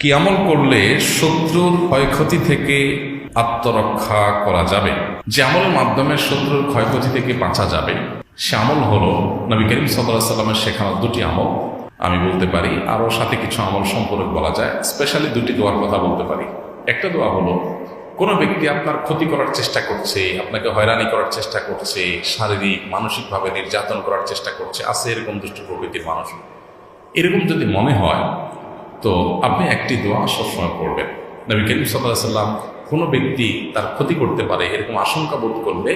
কি আমল করলে শত্রুর ক্ষয়ক্ষতি থেকে আত্মরক্ষা করা যাবে। যে আমলের মাধ্যমে শত্রুর ক্ষয়ক্ষতি থেকে বাঁচা যাবে, সে আমল হলো নবী করিম সাল্লাহ সাল্লামের শেখানো দুটি আমল। আমি বলতে পারি, আরও সাথে কিছু আমল সম্পর্কে বলা যায় স্পেশালি দুটি দোয়ার কথা বলতে পারি। একটা দোয়া হলো, কোনো ব্যক্তি আপনার ক্ষতি করার চেষ্টা করছে, আপনাকে হয়রানি করার চেষ্টা করছে, শারীরিক, মানসিকভাবে নির্যাতন করার চেষ্টা করছে, আছে এরকম দুষ্ট প্রকৃতির মানুষ। এরকম যদি মনে হয় তো আপনি একটি দোয়া সবসময় পড়বেন। নবী করিম সাল্লাহ সাল্লাম কোনো ব্যক্তি তার ক্ষতি করতে পারে, এরকম আশঙ্কা বোধ করলে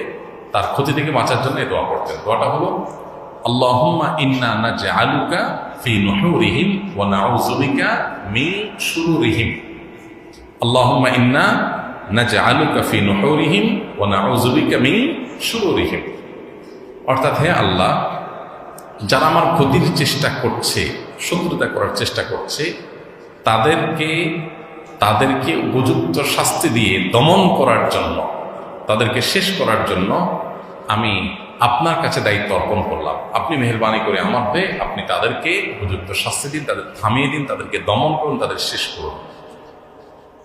তার ক্ষতি থেকে বাঁচার জন্য দোয়া করতেন দোয়াটা হলো ইন্না ফি নাউযুবিকা মিন শুরুরিহিম। আল্লাহুম্মা ইন্না ফি ওয়া নাউযুবিকা মিন শুরুরিহিম। অর্থাৎ হে আল্লাহ, যারা আমার ক্ষতির চেষ্টা করছে, শত্রুতা করার চেষ্টা করছে তাদেরকে তাদেরকে উপযুক্ত শাস্তি দিয়ে দমন করার জন্য, তাদেরকে শেষ করার জন্য আমি আপনার কাছে দায়িত্ব অর্পণ করলাম। আপনি মেহরবানি করে আমার হয়ে আপনি তাদেরকে উপযুক্ত শাস্তি দিন, তাদের থামিয়ে দিন, তাদেরকে দমন করুন, তাদের শেষ করুন।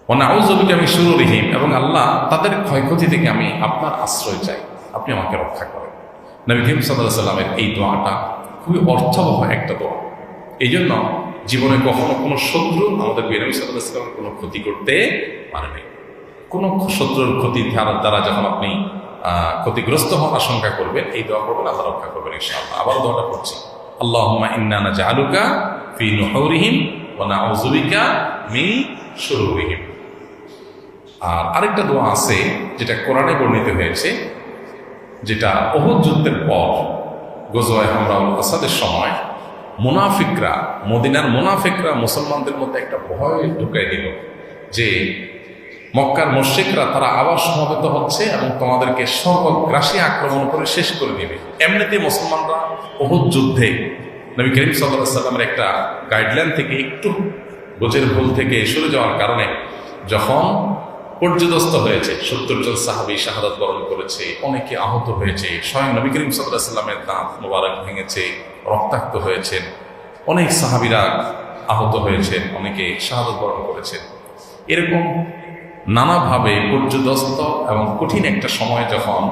অনাউজবিকে আমি শুরু রিহিম এবং আল্লাহ তাদের ক্ষয়ক্ষতি থেকে আমি আপনার আশ্রয় চাই। আপনি আমাকে রক্ষা করেন। নবী করিম সাল্লাহ এই দোয়াটা খুবই অর্থবহ একটা দোয়া। এই জন্য জীবনে কখনো কোনো শত্রু আমাদের বেরমি কোনো ক্ষতি করতে পারেনি কোনো শত্রুর ক্ষতি দ্বারা- যখন আপনি ক্ষতিগ্রস্ত হওয়ার আশঙ্কা করবেন, এই দোয়া করবেন আল্লাহ রক্ষা করবেন ইনশাআল্লাহ। আবার দোয়াটা করছি আল্লাহুম্মা ইন্না নাজআলুকা ফি নুহুরিহিম ওয়া নাউযুবিকা মিন শুরুরিহিম আর আরেকটা দোয়া আছে, যেটা কোরআনে বর্ণিত হয়েছে, যেটা অহুদ যুদ্ধের পর, গজওয়ায় হামরাউল আসাদের সময় মুনাফিকরা, মদিনার মুনাফিকরা মুসলমানদের মধ্যে একটা ভয় ঢুকাই দিল যে মক্কার মুশ্রিকরা তারা আবার সমবেত হচ্ছে এবং তোমাদেরকে সর্বগ্রাসী আক্রমণ করে শেষ করে দিবে। এমনিতে মুসলমানরা অহুদ যুদ্ধে নবী করিম সাল্লামের একটা গাইডলাইন থেকে একটু গোচের ভুল থেকে সরে যাওয়ার কারণে যখন পর্যদস্ত হয়েছে, সত্তর জন সাহাবি শাহাদাত বরণ করেছে, অনেকে আহত হয়েছে, স্বয়ং নবী করিম সাল্লাহ সাল্লামের দাঁত মোবারক ভেঙেছে রক্তাক্ত হয়েছেন। অনেক সাহাবিরা আহত হয়েছেন, অনেকে শাহাদত বরণ করেছেন। এরকম নানাভাবে পর্যদস্ত এবং কঠিন একটা সময় যখন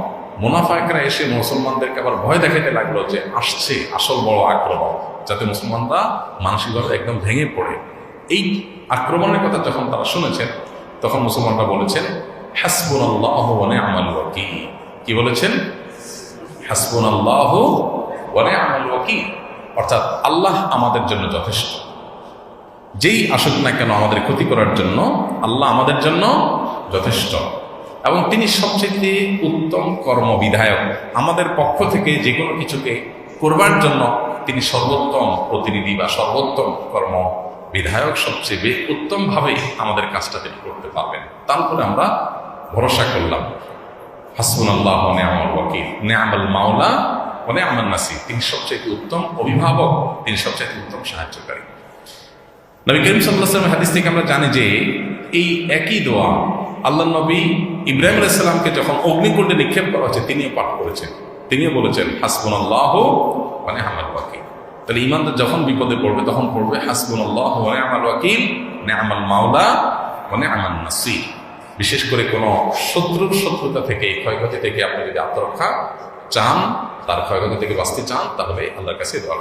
মুনাফায়করা এসে মুসলমানদেরকে আবার ভয় দেখাতে লাগল যে আসছে আসল বড় আক্রমণ, যাতে মুসলমানরা মানসিকভাবে একদম ভেঙে পড়ে। এই আক্রমণের কথা যখন তারা শুনেছেন, তখন মুসলমানরা বলেছেন হাসবুন আল্লাহ আমাল কি বলেছেন? হাসবুন আল্লাহ অর্থাৎ আল্লাহ আমাদের জন্য যথেষ্ট। যেই আসুক না কেন আমাদের ক্ষতি করার জন্য আল্লাহ আমাদের জন্য যথেষ্ট। এবং তিনি সবচেয়ে উত্তম কর্মবিধায়ক। আমাদের পক্ষ থেকে যে কোনো কিছুকে করবার জন্য তিনি সর্বোত্তম প্রতিনিধি বা সর্বোত্তম কর্ম বিধায়ক সবচেয়ে বে- উত্তমভাবে আমাদের কাজটা তিনি করতে পারবেন। তারপরে আমরা ভরসা করলাম। হাসবুন আল্লাহ নেয়ামল ওয়াকিল। নেয়ামল মাওলা ও আমার নাসির তিনি সবচেয়ে উত্তম অভিভাবক, তিনি সবচেয়ে উত্তম সাহায্যকারী। নবী করিম সাল্লাহামের হাদিস থেকে আমরা জানি যে, এই একই দোয়া আল্লাহ নবী ইব্রাহিম আলাইসাল্লামকে যখন অগ্নিকুণ্ডে নিক্ষেপ করা হচ্ছে তিনিও পাঠ করেছেন। তিনিও বলেছেন হাসবুন আল্লাহ মানে আমার ওয়াকিল। তাহলে ইমানদার যখন বিপদে পড়বে, তখন পড়বে হাসবুন আল্লাহ মানে আমার ওয়াকিল মানে আমার মাওলা মানে আমার নাসির। বিশেষ করে কোনো শত্রুর শত্রুতা থেকে ক্ষয়ক্ষতি থেকে আপনি যদি আত্মরক্ষা চান, তার ক্ষয়ক্ষতি থেকে বাঁচতে চান, তাহলে আল্লাহর কাছে দোয়া